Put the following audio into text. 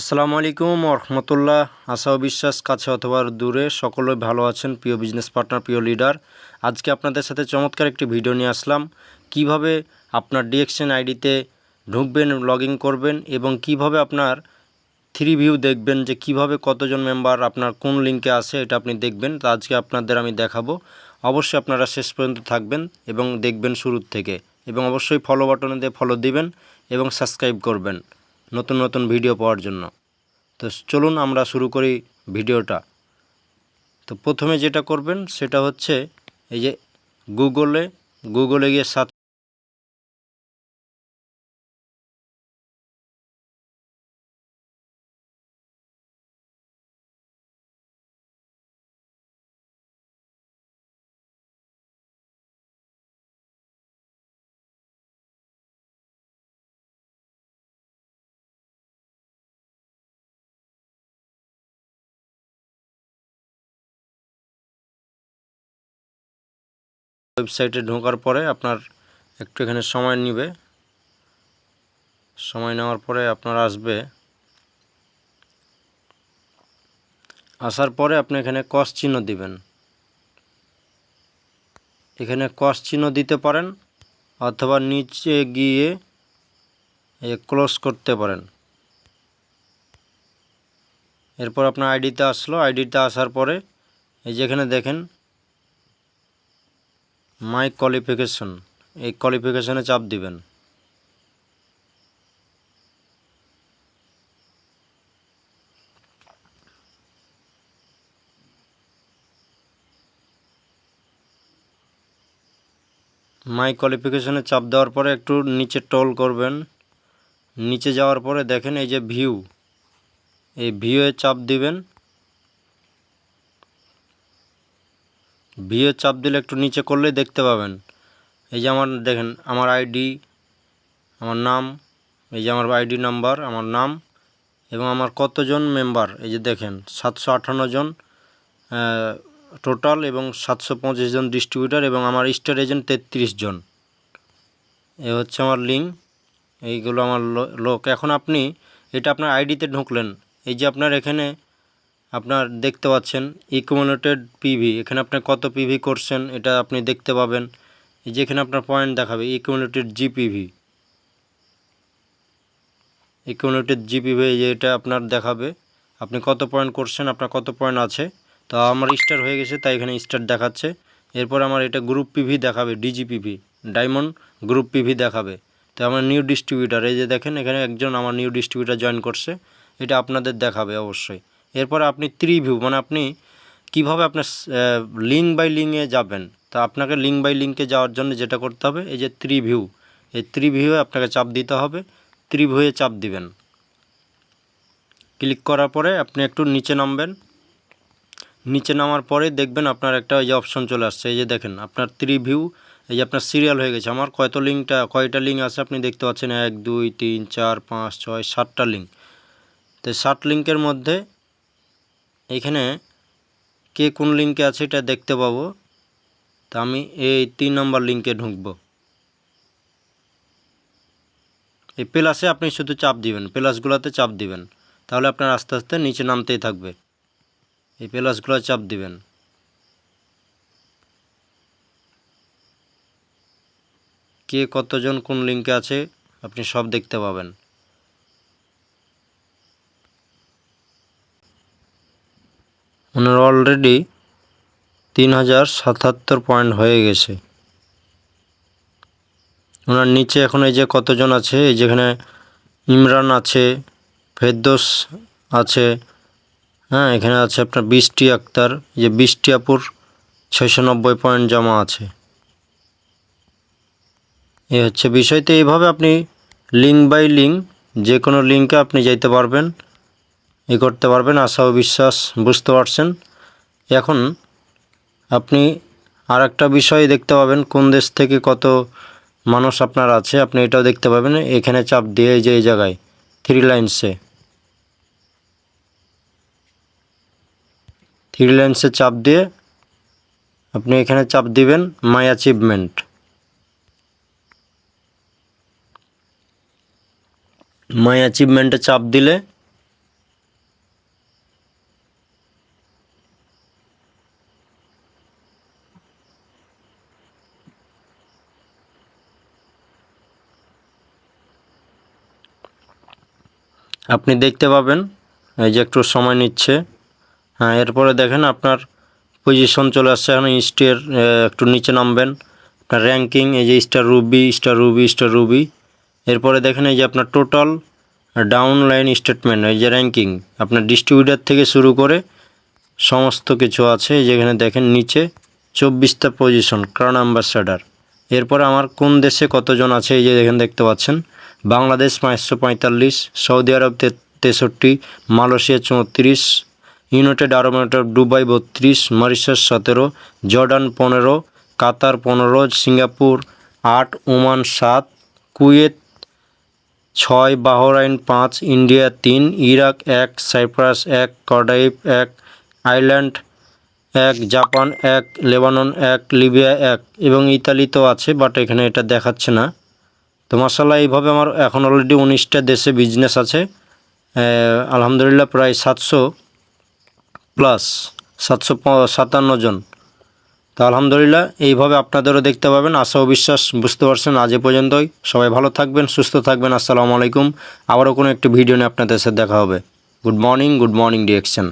আসসালামু আলাইকুম রহমতুল্লাহ। আশা বিশ্বাস কাছে অথবা দূরে সকলে ভালো আছেন, প্রিয় বিজনেস পার্টনার প্রিয় লিডার আজকে আপনাদের সাথে চমৎকার একটি ভিডিও নিয়ে আসলাম। কীভাবে আপনার ডিএকশন আইডিতে ঢুকবেন লগ করবেন এবং কীভাবে আপনার থ্রি ভিউ দেখবেন যে কীভাবে কতজন মেম্বার আপনার কোন লিঙ্কে আছে এটা আপনি দেখবেন। তা আজকে আপনাদের আমি দেখাবো। অবশ্যই আপনারা শেষ পর্যন্ত থাকবেন এবং দেখবেন শুরুর থেকে। এবং অবশ্যই ফলো বাটনে দিয়ে ফলো দিবেন এবং সাবস্ক্রাইব করবেন। নতুন নতুন ভিডিও পাওয়ার জন্য। তো চলুন আমরা শুরু করি ভিডিওটা তো প্রথমে যেটা করবেন, সেটা হচ্ছে এই যে গুগলে গুগলে গিয়ে সার্চ ওয়েবসাইটে ঢোকার পরে আপনার একটু এখানে সময় নেবে। সময় নেওয়ার পরে আপনার আসবে। আসার পরে আপনি এখানে কস চিহ্ন দিবেন। এখানে কস চিহ্ন দিতে পারেন অথবা নিচে গিয়ে ক্লোজ করতে পারেন। এরপর আপনার আইডিতে আসলো। আইডিতে আসার পরে এই যেখানে দেখেন মাই কোয়ালিফিকেশন এই কোয়ালিফিকেশনে চাপ দিবেন। মাই কোয়ালিফিকেশনে চাপ দেওয়ার পরে একটু নিচে টোল করবেন। নিচে যাওয়ার পরে দেখেন এই যে ভিউ এই ভিউয়ে চাপ দিবেন। ভিউয়ে চাপ দিলে একটু নিচে করলেই দেখতে পাবেন। এই যে আমার, দেখেন, আমার আইডি, আমার নাম, এই যে আমার আইডি নাম্বার, আমার নাম এবং আমার কতজন মেম্বার, এই যে দেখেন, সাতশো আটান্ন জন টোটাল এবং সাতশো পঁচিশ জন ডিস্ট্রিবিউটার এবং আমার স্টার এজেন্ট তেত্রিশ জন। এ হচ্ছে আমার লিঙ্ক, এইগুলো আমার লোক। এখন আপনি, এটা আপনার আইডিতে ঢুকলেন, এই যে আপনার এখানে আপনার দেখতে পাচ্ছেন ইকুমুলেটেড পিভি এখানে আপনি কত পিভি করছেন এটা আপনি দেখতে পাবেন। এই যে এখানে আপনার পয়েন্ট দেখাবে ইকুমুলেটেড জিপিভি ইকুমুলেটেড জিপিভি এই যে এটা আপনার দেখাবে। আপনি কত পয়েন্ট করছেন, আপনার কত পয়েন্ট আছে। তো আমার স্টার হয়ে গেছে, তাই এখানে স্টার দেখাচ্ছে। এরপর আমার এটা গ্রুপ পিভি দেখাবে ডিজিপিভি ডায়মন্ড গ্রুপ পিভি দেখাবে। তো আমার নিউ ডিস্ট্রিবিউটার এই যে দেখেন, এখানে একজন আমার নিউ ডিস্ট্রিবিউটার জয়েন করছে। এটা আপনাদের দেখাবে অবশ্যই। এরপর আপনি ত্রিভিউ মানে আপনি কীভাবে আপনার লিঙ্ক বাই লিঙ্কে যাবেন? তা আপনাকে লিঙ্ক বাই লিঙ্কে যাওয়ার জন্য যেটা করতে হবে, এই যে ত্রিভিউ এই ত্রিভিউয়ে আপনাকে চাপ দিতে হবে। ত্রিভিউয়ে চাপ দিবেন। ক্লিক করার পরে আপনি একটু নিচে নামবেন। নিচে নামার পরে দেখবেন আপনার একটা এই যে অপশন চলে আসছে, এই যে দেখেন, আপনার ত্রিভিউ এই যে আপনার সিরিয়াল হয়ে গেছে। আমার কয়তো লিঙ্কটা কয়টা লিঙ্ক আছে আপনি দেখতে পাচ্ছেন? এক, দুই, তিন, চার, পাঁচ, ছয়, সাতটা লিঙ্ক তো সাত লিঙ্কের মধ্যে এখানে কে কোন লিঙ্কে আছে এটা দেখতে পাবো। তা আমি এই তিন নম্বর লিঙ্কে ঢুকবো। এই প্লাসে আপনি শুধু চাপ দিবেন, প্লাসগুলোতে চাপ দিবেন। তাহলে আপনার আস্তে আস্তে নিচে নামতেই থাকবে। এই প্লাসগুলো চাপ দিবেন। কে কতজন কোন লিঙ্কে আছে আপনি সব দেখতে পাবেন। ওনার অলরেডি তিন হাজার সাতাত্তর পয়েন্ট হয়ে গেছে। ওনার নিচে এখন এই যে কতজন আছে, এই যেখানে ইমরান আছে, ফেরদোস আছে হ্যাঁ এখানে আছে আপনার বৃষ্টি আক্তার যে বৃষ্টি আপুর ছয়শো নব্বই পয়েন্ট জমা আছে। এ হচ্ছে বিষয়তে এইভাবে আপনি লিঙ্ক বাই লিঙ্ক যে কোনো লিঙ্কে আপনি যাইতে পারবেন। এ করতে পারবেন আশা ও বিশ্বাস, বুঝতে পারছেন? এখন আপনি আর একটা বিষয় দেখতে পাবেন, কোন দেশ থেকে কত মানুষ আপনার আছে, আপনি এটাও দেখতে পাবেন, এখানে চাপ দিয়ে যে এই জায়গায় থ্রি লাইন্সে থ্রি লাইন্সে চাপ দিয়ে আপনি এখানে চাপ দিবেন মাই অ্যাচিভমেন্ট মাই অ্যাচিভমেন্টে চাপ দিলে আপনি দেখতে পাবেন। এই যে একটু সময় নিচ্ছে। হ্যাঁ এরপরে দেখেন আপনার পজিশন চলে আসছে। এখন স্টের একটু নিচে নামবেন। আপনার র্যাঙ্কিং এই যে star ruby star ruby star ruby এরপরে দেখেন এই যে আপনার টোটাল ডাউন লাইন স্টেটমেন্ট এই যে র্যাঙ্কিং আপনার ডিস্ট্রিবিউটার থেকে শুরু করে সমস্ত কিছু আছে। যেখানে দেখেন নিচে চব্বিশটা পজিশন ক্রাউন অ্যাম্বাসাডার এরপরে আমার কোন দেশে কতজন আছে? এই যে এখানে দেখতে পাচ্ছেন। বাংলাদেশ পাঁচশো পঁয়তাল্লিশ, সৌদি আরব তেষট্টি, মালয়েশিয়া চৌত্রিশ, ইউনাইটেড আরব অফ দুবাই বত্রিশ, মরিশাস সতেরো, জর্ডান পনেরো, কাতার পনেরো, সিঙ্গাপুর আট, ওমান সাত, কুয়েত ছয়, বাহরাইন পাঁচ, ইন্ডিয়া তিন, ইরাক এক, সাইপ্রাস এক কর্ডাইপ এক আইল্যান্ড এক, জাপান এক, লেবানন এক, লিবিয়া এক এবং ইতালি তো আছে, বাট এখানে এটা দেখাচ্ছে না। তো মাসাল্লাহ এইভাবে আমার এখন অলরেডি উনিশটা দেশে বিজনেস আছে। আলহামদুলিল্লাহ প্রায় সাতশো প্লাস সাতশো সাতান্ন জন। তো আলহামদুলিল্লাহ, এইভাবে আপনাদেরও দেখতে পাবেন। আশা ও বিশ্বাস বুঝতে পারছেন আজ এ পর্যন্তই। সবাই ভালো থাকবেন, সুস্থ থাকবেন। আসসালামু আলাইকুম। আবারও কোনো একটি ভিডিও নিয়ে আপনাদের সাথে দেখা হবে। Good morning good morning direction